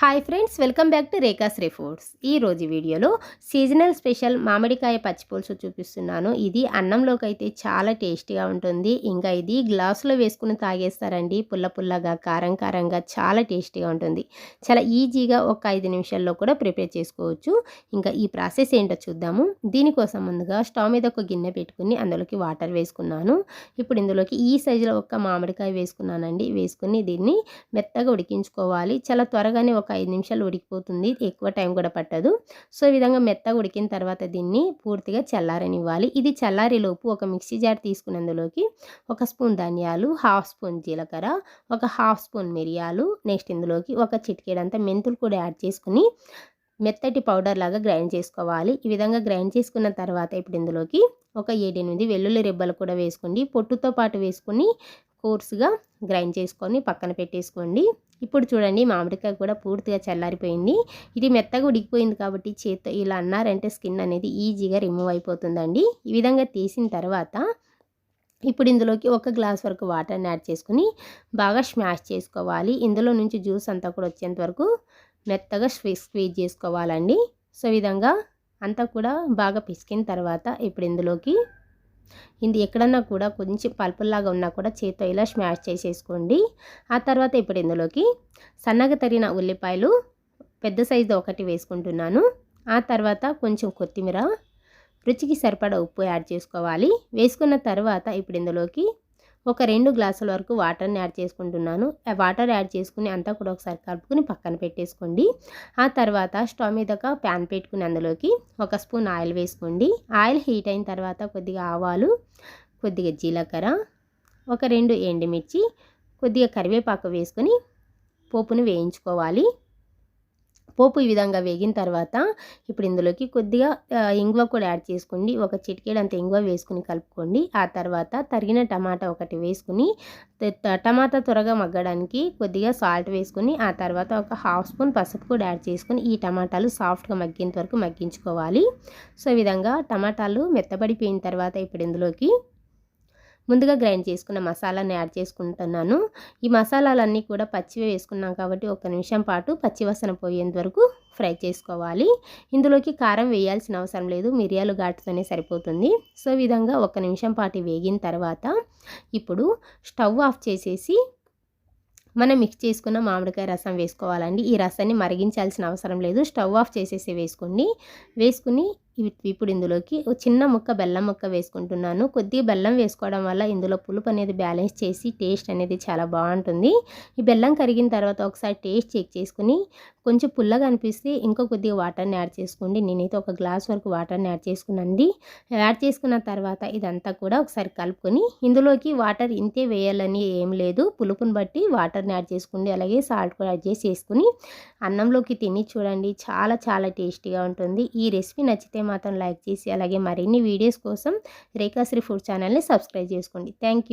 Hi friends welcome back to Rekhashri foods ఈ రోజు వీడియోలో సీజనల్ స్పెషల్ మామిడికాయ పచ్చిపులుసు చూపిస్తున్నాను. ఇది అన్నంలోకి అయితే చాలా టేస్టీగా ఉంటుంది. ఇంకా ఇది గ్లాసులో వేసుకుని తాగేస్తారండి. పుల్ల పుల్లగా కారం కారంగా చాలా టేస్టీగా ఉంటుంది. చాలా ఈజీగా ఒక ఐదు నిమిషాల్లో కూడా ప్రిపేర్ చేసుకోవచ్చు. ఇంకా ఈ ప్రాసెస్ ఏంటో చూద్దాము. దీనికోసం ముందుగా స్టవ్ మీద ఒక గిన్నె పెట్టుకుని అందులోకి వాటర్ వేసుకున్నాను. ఇప్పుడు ఇందులోకి ఈ సైజులో ఒక మామిడికాయ వేసుకున్నానండి. వేసుకుని దీన్ని మెత్తగా ఉడికించుకోవాలి. చాలా త్వరగానే ఒక ఐదు నిమిషాలు ఉడికిపోతుంది. ఎక్కువ టైం కూడా పట్టదు. సో ఈ విధంగా మెత్తగా ఉడికిన తర్వాత దీన్ని పూర్తిగా చల్లారనివ్వాలి. ఇది చల్లారేలోపు ఒక మిక్సీ జార్ తీసుకున్నందులోకి ఒక స్పూన్ ధనియాలు హాఫ్ స్పూన్ జీలకర్ర ఒక హాఫ్ స్పూన్ మిరియాలు నెక్స్ట్ ఇందులోకి ఒక చిటికేడంతా మెంతులు కూడా యాడ్ చేసుకుని మెత్తటి పౌడర్ లాగా గ్రైండ్ చేసుకోవాలి. ఈ విధంగా గ్రైండ్ చేసుకున్న తర్వాత ఇప్పుడు ఇందులోకి ఒక ఏడెనిమిది వెల్లుల్లి రెబ్బలు కూడా వేసుకోండి. పొట్టుతో పాటు వేసుకొని కోర్సుగా గ్రైండ్ చేసుకొని పక్కన పెట్టేసుకోండి. ఇప్పుడు చూడండి మామిడికాయ కూడా పూర్తిగా చల్లారిపోయింది. ఇది మెత్తగా ఉడికిపోయింది కాబట్టి చేత్తో ఇలా అన్నారంటే స్కిన్ అనేది ఈజీగా రిమూవ్ అయిపోతుందండి. ఈ విధంగా తీసిన తర్వాత ఇప్పుడు ఇందులోకి ఒక గ్లాస్ వరకు వాటర్ని యాడ్ చేసుకుని బాగా స్మాష్ చేసుకోవాలి. ఇందులో నుంచి జ్యూస్ అంతా కూడా వచ్చేంత వరకు మెత్తగా స్క్వీజ్ చేసుకోవాలండి. సో విధంగా అంతా కూడా బాగా పిసికిన తర్వాత ఇప్పుడు ఇందులోకి ఇది ఎక్కడన్నా కూడా కొంచెం పల్పుల్లాగా ఉన్నా కూడా చేతితో ఇలా స్మాష్ చేసేసుకోండి. ఆ తర్వాత ఇప్పుడు ఇందులోకి సన్నగా తరిగిన ఉల్లిపాయలు పెద్ద సైజు ఒకటి వేసుకుంటున్నాను. ఆ తర్వాత కొంచెం కొత్తిమీర రుచికి సరిపడా ఉప్పు యాడ్ చేసుకోవాలి. వేసుకున్న తర్వాత ఇప్పుడు ఇందులోకి ఒక రెండు గ్లాసుల వరకు వాటర్ని యాడ్ చేసుకుంటున్నాను. వాటర్ యాడ్ చేసుకుని అంతా కూడా ఒకసారి కలుపుకుని పక్కన పెట్టేసుకోండి. ఆ తర్వాత స్టవ్ మీద ఒక ప్యాన్ పెట్టుకుని అందులోకి ఒక స్పూన్ ఆయిల్ వేసుకోండి. ఆయిల్ హీట్ అయిన తర్వాత కొద్దిగా ఆవాలు కొద్దిగా జీలకర్ర ఒక రెండు ఎండుమిర్చి కొద్దిగా కరివేపాకు వేసుకొని పోపును వేయించుకోవాలి. పోపు ఈ విధంగా వేగిన తర్వాత ఇప్పుడు ఇందులోకి కొద్దిగా ఇంగువ కూడా యాడ్ చేసుకోండి. ఒక చిటికేడంత ఇంగువ వేసుకుని కలుపుకోండి. ఆ తర్వాత తరిగిన టమాటా ఒకటి వేసుకుని టమాటా త్వరగా మగ్గడానికి కొద్దిగా సాల్ట్ వేసుకుని ఆ తర్వాత ఒక హాఫ్ స్పూన్ పసుపు కూడా యాడ్ చేసుకుని ఈ టమాటాలు సాఫ్ట్గా మగ్గేంత వరకు మగ్గించుకోవాలి. సో ఈ విధంగా టమాటాలు మెత్తబడిపోయిన తర్వాత ఇప్పుడు ఇందులోకి ముందుగా గ్రైండ్ చేసుకున్న మసాలాని యాడ్ చేసుకుంటున్నాను. ఈ మసాలాలన్నీ కూడా పచ్చివే వేసుకున్నాం కాబట్టి ఒక నిమిషం పాటు పచ్చివసన పోయేంత వరకు ఫ్రై చేసుకోవాలి. ఇందులోకి కారం వేయాల్సిన అవసరం లేదు మిరియాలు ఘాటుతోనే సరిపోతుంది. సో విధంగా ఒక నిమిషం పాటు వేగిన తర్వాత ఇప్పుడు స్టవ్ ఆఫ్ చేసేసి మనం మిక్స్ చేసుకున్న మామిడికాయ రసం వేసుకోవాలండి. ఈ రసాన్ని మరిగించాల్సిన అవసరం లేదు. స్టవ్ ఆఫ్ చేసేసి వేసుకోండి. వేసుకుని ఇప్పుడు ఇందులోకి ఒక చిన్న ముక్క బెల్లం ముక్క వేసుకుంటున్నాను. కొద్దిగా బెల్లం వేసుకోవడం వల్ల ఇందులో పులుపు అనేది బ్యాలెన్స్ చేసి టేస్ట్ అనేది చాలా బాగుంటుంది. ఈ బెల్లం కరిగిన తర్వాత ఒకసారి టేస్ట్ చెక్ చేసుకుని కొంచెం పుల్లగా అనిపిస్తే ఇంకో కొద్దిగా వాటర్ని యాడ్ చేసుకోండి. నేనైతే ఒక గ్లాస్ వరకు వాటర్ని యాడ్ చేసుకున్నాండి యాడ్ చేసుకున్న తర్వాత ఇదంతా కూడా ఒకసారి కలుపుకొని ఇందులోకి వాటర్ ఇంతే వేయాలని ఏం లేదు. పులుపుని బట్టి వాటర్ని యాడ్ చేసుకోండి. అలాగే సాల్ట్ కూడా అడ్జస్ట్ చేసుకుని అన్నంలోకి తిని చూడండి. చాలా చాలా టేస్టీగా ఉంటుంది. ఈ రెసిపీ నచ్చితే మాత్రం లైక్ చేసి అలాగే మరిన్ని వీడియోస్ కోసం రేఖాశ్రీ ఫుడ్ ఛానల్ని సబ్స్క్రైబ్ చేసుకోండి. థ్యాంక్